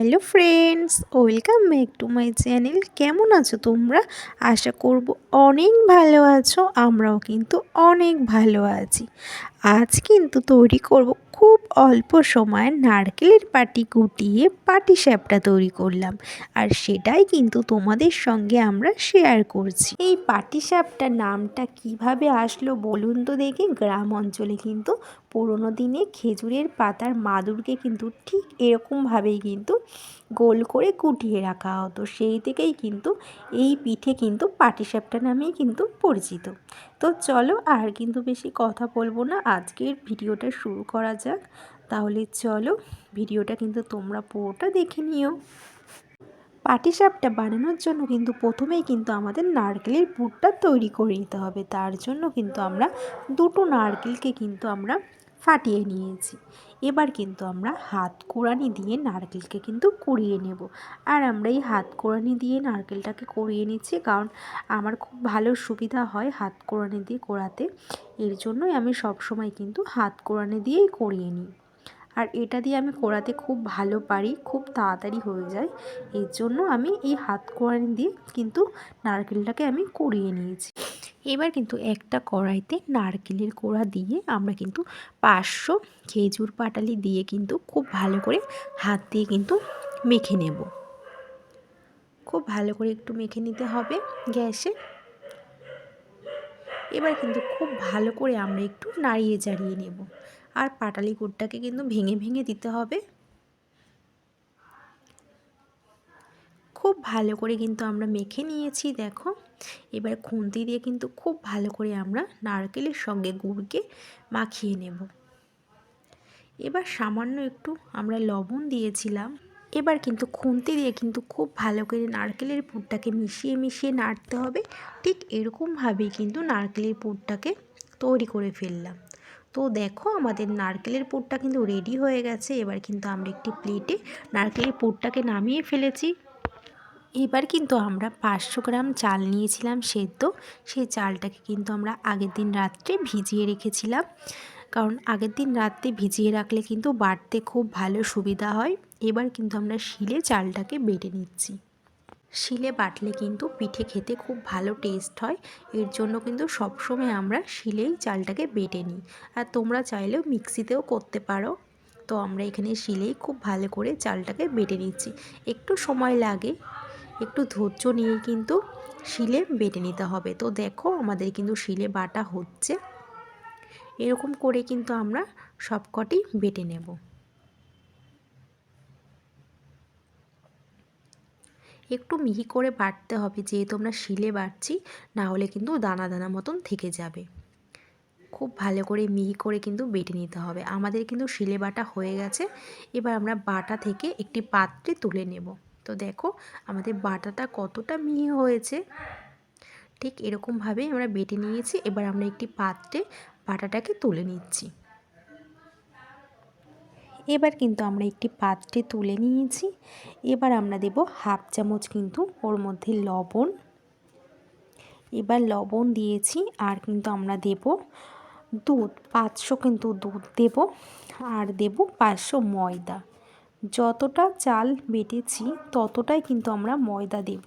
Hello friends, welcome back to my channel. কেমন আছো তোমরা? আশা করব অনেক ভালো আছো, আমরাও কিন্তু অনেক ভালো আছি। আজ কিন্তু তৈরি করব খুব অল্প সময়ে নারকেলের পাটি কুটিয়ে পাটি স্যাপটা তৈরি করলাম। আর সেটাই কিন্তু তোমাদের সঙ্গে আমরা শেয়ার করছি। এই পাটি স্যাপটা নামটা কীভাবে আসলো বলুন তো দেখি। গ্রাম অঞ্চলে কিন্তু পুরোনো দিনে খেজুরের পাতার মাদুরকে কিন্তু ঠিক এরকমভাবেই কিন্তু গোল করে কুটিয়ে রাখা হতো। সেই থেকেই কিন্তু এই পিঠে কিন্তু পাটি পাটিসাপটা নামেই কিন্তু পরিচিত। তো চলো আর কিন্তু বেশি কথা বলব না। আজকের ভিডিওটা শুরু করা যাক। তাহলে চলো ভিডিওটা কিন্তু তোমরা পুরোটা দেখে নিও। পাটিসাপটা বানানোর জন্য কিন্তু প্রথমেই কিন্তু আমাদের নারকেলের পুরটা তৈরি করে নিতে হবে। তার জন্য কিন্তু আমরা দুটো নারকেলকে কিন্তু আমরা ফাটিয়ে নিয়েছি। এবার কিন্তু আমরা হাত কোড়ানি দিয়ে নারকেলকে কিন্তু কুড়িয়ে নেব। আর আমরা এই হাত কোড়ানি দিয়ে নারকেলটাকে কুড়িয়ে নিচ্ছি কারণ আমার খুব ভালো সুবিধা হয় হাত কোড়ানি দিয়ে কোড়াতে। এর জন্যই আমি সবসময় কিন্তু হাত কোড়ানি দিয়েই করিয়ে নিই। আর এটা দিয়ে আমি কোড়াতে খুব ভালো পারি, খুব তাড়াতাড়ি হয়ে যায়। এর জন্য আমি এই হাত কোড়ানি দিয়ে কিন্তু নারকেলটাকে আমি কুড়িয়ে নিয়েছি। এবার কিন্তু একটা কড়াইতে নারকেলের কোড়া দিয়ে আমরা কিন্তু পাঁচশো খেজুর পাটালি দিয়ে কিন্তু খুব ভালো করে হাত দিয়ে কিন্তু মেখে নেব। খুব ভালো করে একটু মেখে নিতে হবে গ্যাসে। এবার কিন্তু খুব ভালো করে আমরা একটু নাড়িয়ে চাড়িয়ে নেব। আর পাটালি গুড়টাকে কিন্তু ভেঙে ভেঙে দিতে হবে। খুব ভালো করে কিন্তু আমরা মেখে নিয়েছি, দেখো। এবার খুন্তি দিয়ে কিন্তু খুব ভালো করে আমরা নারকেলের সঙ্গে গুড়কে মাখিয়ে নেব। এবার সামান্য একটু আমরা লবণ দিয়েছিলাম। এবার কিন্তু খুন্তি দিয়ে কিন্তু খুব ভালো করে নারকেলের পুরটাকে মিশিয়ে মিশিয়ে নাড়তে হবে। ঠিক এরকমভাবেই কিন্তু নারকেলের পুরটাকে তৈরি করে ফেললাম। তো দেখো আমাদের নারকেলের পুরটা কিন্তু রেডি হয়ে গেছে। এবার কিন্তু আমরা একটি প্লেটে নারকেলের পুরটাকে নামিয়ে ফেলেছি। এবার কিন্তু আমরা পাঁচশো গ্রাম চাল নিয়েছিলাম সেদ্ধ। সেই চালটাকে কিন্তু আমরা আগের দিন রাত্রে ভিজিয়ে রেখেছিলাম। কারণ আগের দিন রাত্রে ভিজিয়ে রাখলে কিন্তু বাটতে খুব ভালো সুবিধা হয়। এবার কিন্তু আমরা শিলে চালটাকে বেটে নিচ্ছি। শিলে বাটলে কিন্তু পিঠে খেতে খুব ভালো টেস্ট হয়। এর জন্য কিন্তু সবসময় আমরা শিলেই চালটাকে বেটে নিই। আর তোমরা চাইলেও মিক্সিতেও করতে পারো। তো আমরা এখানে শিলেই খুব ভালো করে চালটাকে বেটে নিচ্ছি। একটু সময় লাগে, একটু ধৈর্য নিয়ে কিন্তু শিলে বেটে নিতে হবে। তো দেখো আমাদের কিন্তু শিলে বাটা হচ্ছে। এরকম করে কিন্তু আমরা সবকটি বেটে নেব। একটু মিহি করে বাটতে হবে। যেহেতু আমরা শিলে বাটছি না হলে কিন্তু দানা দানা মতন থেকে যাবে। খুব ভালো করে মিহি করে কিন্তু বেটে নিতে হবে। আমাদের কিন্তু শিলে বাটা হয়ে গেছে। এবার আমরা বাটা থেকে একটি পাত্রে তুলে নেব। তো দেখো, আমাদের বাটাটা কতটা মিহি হয়েছে। ঠিক এরকমভাবেই আমরা বেটে নিয়েছি। এবার আমরা একটি পাত্রে বাটাটাকে তুলে নিচ্ছি। এবার কিন্তু আমরা একটি পাত্রে তুলে নিয়েছি। এবার আমরা দেব হাফ চামচ কিন্তু ওর মধ্যে লবণ। এবার লবণ দিয়েছি আর কিন্তু আমরা দেব দুধ, পাঁচশো কিন্তু দুধ দেব আর দেব পাঁচশো ময়দা। যতটা চাল বেটেছি ততটাই কিন্তু আমরা ময়দা দেব।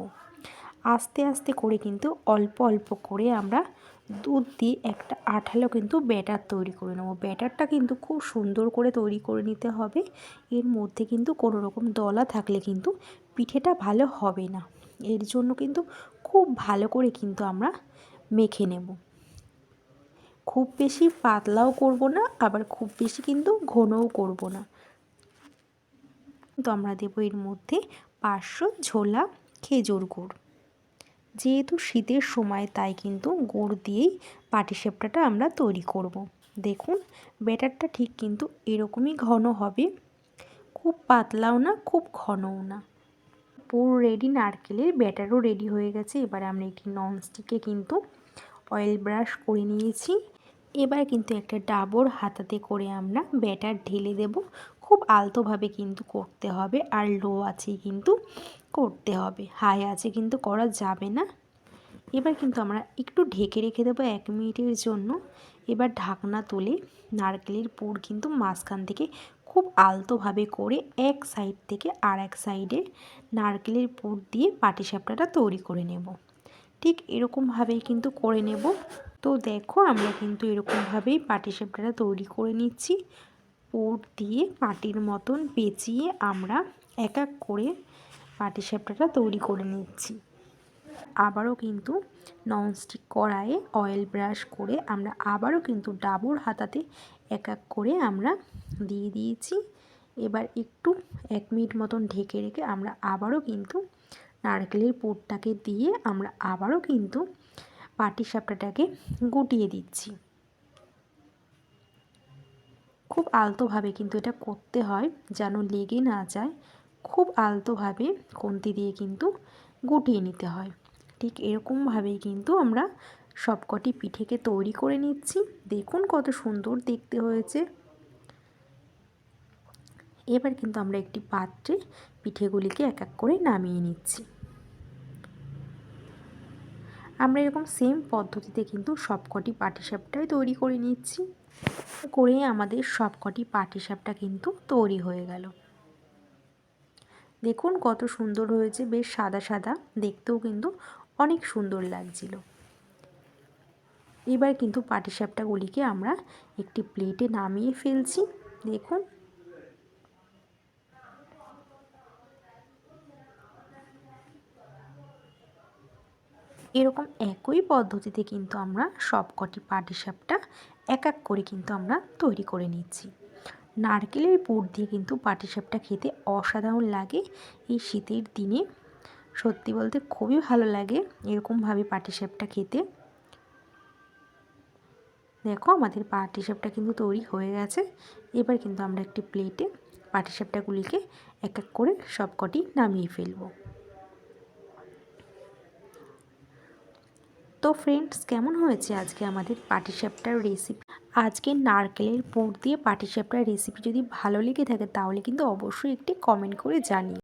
আস্তে আস্তে করে কিন্তু অল্প অল্প করে আমরা দুধ দিয়ে একটা আঠালো কিন্তু ব্যাটার তৈরি করে নেব। ব্যাটারটা কিন্তু খুব সুন্দর করে তৈরি করে নিতে হবে। এর মধ্যে কিন্তু কোনো রকম দলা থাকলে কিন্তু পিঠেটা ভালো হবে না। এর জন্য কিন্তু খুব ভালো করে কিন্তু আমরা মেখে নেব। খুব বেশি পাতলাও করব না, আবার খুব বেশি কিন্তু ঘনও করব না। তো আমরা দেবো এর মধ্যে পাঁচশো ঝোলা খেজুর গুড়। যেহেতু শীতের সময়, তাই কিন্তু গুড় দিয়েই পাটিসাপটাটা আমরা তৈরি করব। দেখুন, ব্যাটারটা ঠিক কিন্তু এরকমই ঘন হবে। খুব পাতলাও না, খুব ঘনও না। পুরো রেডি নারকেলের ব্যাটারও রেডি হয়ে গেছে। এবার আমরা একটি ননস্টিকে কিন্তু অয়েল ব্রাশ করে নিয়েছি। এবার কিন্তু একটা ডাবর হাতাতে করে আমরা ব্যাটার ঢেলে দেব। খুব আলতোভাবে কিন্তু করতে হবে আর লো আছে কিন্তু করতে হবে। হাই আছে কিন্তু করা যাবে না। এবার কিন্তু আমরা একটু ঢেকে রেখে দেবো এক মিনিটের জন্য। এবার ঢাকনা তুলে নারকেলের পুর কিন্তু মাঝখান থেকে খুব আলতোভাবে করে এক সাইড থেকে আর এক সাইডে নারকেলের পুর দিয়ে পাটিসাপটাটা তৈরি করে নেব। ঠিক এরকমভাবেই কিন্তু করে নেব। তো দেখো আমরা কিন্তু এরকমভাবেই পাটিসাপটাটা তৈরি করে নিচ্ছি। পুর দিয়ে পাটির মতন পেঁচিয়ে আমরা এক এক করে পাটি পাটিসাপটাটা তৈরি করে নিচ্ছি। আবারও কিন্তু ননস্টিক কড়াইয়ে অয়েল ব্রাশ করে আমরা আবারও কিন্তু ডাবর হাতাতে এক এক করে আমরা দিয়ে দিয়েছি। এবার একটু এক মিনিট মতন ঢেকে রেখে আমরা আবারও কিন্তু নারকেলের পুরটাকে দিয়ে আমরা আবারও কিন্তু পাটি সাপটাটাকে গুটিয়ে দিচ্ছি। খুব আলতোভাবে কিন্তু এটা করতে হয় যেন লেগে না যায়। খুব আলতোভাবে খুন্তি দিয়ে কিন্তু গুটিয়ে নিতে হয়। ঠিক এরকমভাবেই কিন্তু আমরা সবকটি পিঠেকে তৈরি করে নিচ্ছি। দেখুন কত সুন্দর দেখতে হয়েছে। এবার কিন্তু আমরা একটি পাত্রে পিঠেগুলিকে এক এক করে নামিয়ে নিচ্ছি। আমরা এরকম সেম পদ্ধতিতে কিন্তু সবকটি পাটিসাপটাই তৈরি করে নিচ্ছি। করে আমাদের সবকটি পাটিসাপটা কিন্তু তৈরি হয়ে গেল। দেখুন কত সুন্দর হয়েছে, বেশ সাদা সাদা, দেখতেও কিন্তু অনেক সুন্দর লাগছিল। এবার কিন্তু পাটিসাপটাগুলিকে আমরা একটি প্লেটে নামিয়ে ফেলছি, দেখুন। এরকম একই পদ্ধতিতে কিন্তু আমরা সবকটি পাটিসাপটা এক এক করে কিন্তু আমরা তৈরি করে নিচ্ছি। নারকেলের পুর দিয়ে কিন্তু পাটিসাপটা খেতে অসাধারণ লাগে। এই শীতের দিনে সত্যি বলতে খুবই ভালো লাগে এরকমভাবে পাটিসাপটা খেতে। দেখো আমাদের পাটিসাপটা কিন্তু তৈরি হয়ে গেছে। এবার কিন্তু আমরা একটি প্লেটে পাটিসাপটাগুলিকে এক এক করে সবকটি নামিয়ে ফেলব। তো ফ্রেন্ডস কেমন হয়েছে আজকে আমাদের পাটিসাপটার রেসিপি আজকে নারকেলের পুর দিয়ে পাটিসাপটার রেসিপি যদি ভালো লেগে থাকে, তাহলে কিন্তু অবশ্যই একটি কমেন্ট করে জানিয়ে